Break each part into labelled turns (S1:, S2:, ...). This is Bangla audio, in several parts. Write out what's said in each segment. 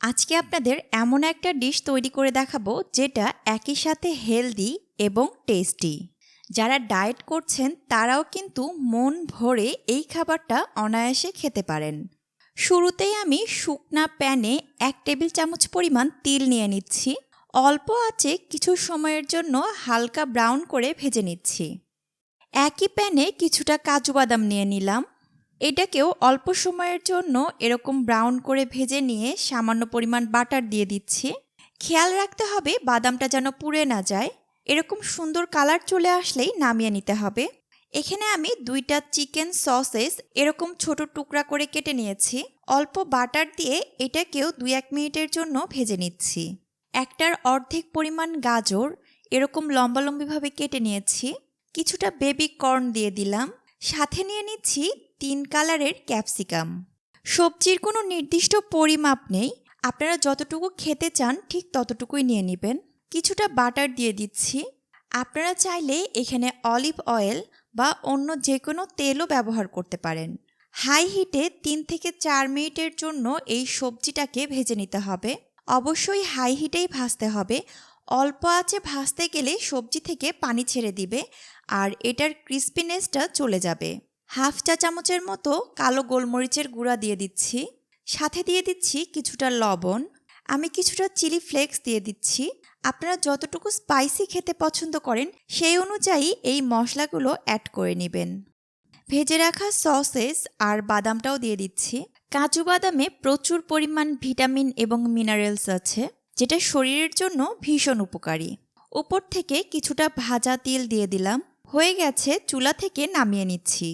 S1: আজকে আপনাদের এমন একটা ডিশ তৈরি করে দেখাবো যেটা একই সাথে হেলদি এবং টেস্টি। যারা ডায়েট করছেন, তারাও কিন্তু মন ভরে এই খাবারটা অনায়াসে খেতে পারেন। শুরুতেই আমি শুকনা প্যানে এক টেবিল চামচ পরিমাণ তিল নিয়ে নিচ্ছি। অল্প আঁচে কিছু সময়ের জন্য হালকা ব্রাউন করে ভেজে নিচ্ছি। একই প্যানে কিছুটা কাজু বাদাম নিয়ে নিলাম। এটাকেও অল্প সময়ের জন্য এরকম ব্রাউন করে ভেজে নিয়ে সামান্য পরিমাণ বাটার দিয়ে দিচ্ছি। খেয়াল রাখতে হবে বাদামটা যেন পুড়ে না যায়। এরকম সুন্দর কালার চলে আসলেই নামিয়ে নিতে হবে। এখানে আমি দুইটা চিকেন সসেস এরকম ছোট টুকরা করে কেটে নিয়েছি। অল্প বাটার দিয়ে এটাকেও দুই এক মিনিটের জন্য ভেজে নিচ্ছি। একটার অর্ধেক পরিমাণ গাজর এরকম লম্বালম্বিভাবে কেটে নিয়েছি। কিছুটা বেবি কর্ন দিয়ে দিলাম। সাথে নিয়ে নিচ্ছি তিন কালারের ক্যাপসিকাম। সবজির কোনো নির্দিষ্ট পরিমাপ নেই। আপনারা যতটুকু খেতে চান, ঠিক ততটুকুই নিয়ে নেবেন। কিছুটা বাটার দিয়ে দিচ্ছি। আপনারা চাইলে এখানে অলিভ অয়েল বা অন্য যে কোনো তেলও ব্যবহার করতে পারেন। হাই হিটে তিন থেকে চার মিনিটের জন্য এই সবজিটাকে ভেজে নিতে হবে। অবশ্যই হাই হিটেই ভাজতে হবে। অল্প আঁচে ভাজতে গেলে সবজি থেকে পানি ছেড়ে দিবে, আর এটার ক্রিস্পিনেসটা চলে যাবে। হাফ চা চামচের মতো কালো গোলমরিচের গুঁড়া দিয়ে দিচ্ছি। সাথে দিয়ে দিচ্ছি কিছুটা লবণ। আমি কিছুটা চিলি ফ্লেক্স দিয়ে দিচ্ছি। আপনারা যতটুকু স্পাইসি খেতে পছন্দ করেন, সেই অনুযায়ী এই মশলাগুলো অ্যাড করে নেবেন। ভেজে রাখা সসেস আর বাদামটাও দিয়ে দিচ্ছি। কাজু বাদামে প্রচুর পরিমাণ ভিটামিন এবং মিনারেলস আছে, যেটা শরীরের জন্য ভীষণ উপকারী। উপর থেকে কিছুটা ভাজা তিল দিয়ে দিলাম। হয়ে গেছে চুলা থেকে নামিয়ে নিচ্ছি।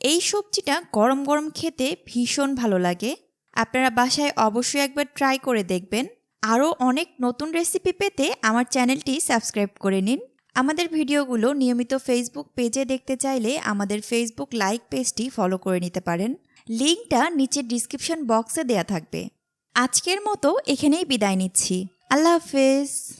S1: এই সবজিটা গরম গরম খেতে ভীষণ ভালো লাগে। আপনারা বাসায় অবশ্যই একবার ট্রাই করে দেখবেন। আরও অনেক নতুন রেসিপি পেতে আমার চ্যানেলটি সাবস্ক্রাইব করে নিন। আমাদের ভিডিওগুলো নিয়মিত ফেসবুক পেজে দেখতে চাইলে আমাদের ফেসবুক লাইক পেজটি ফলো করে নিতে পারেন। লিঙ্কটা নিচের ডিসক্রিপশন বক্সে দেয়া থাকবে। আজকের মতো এখানেই বিদায় নিচ্ছি। আল্লাহ হাফেজ।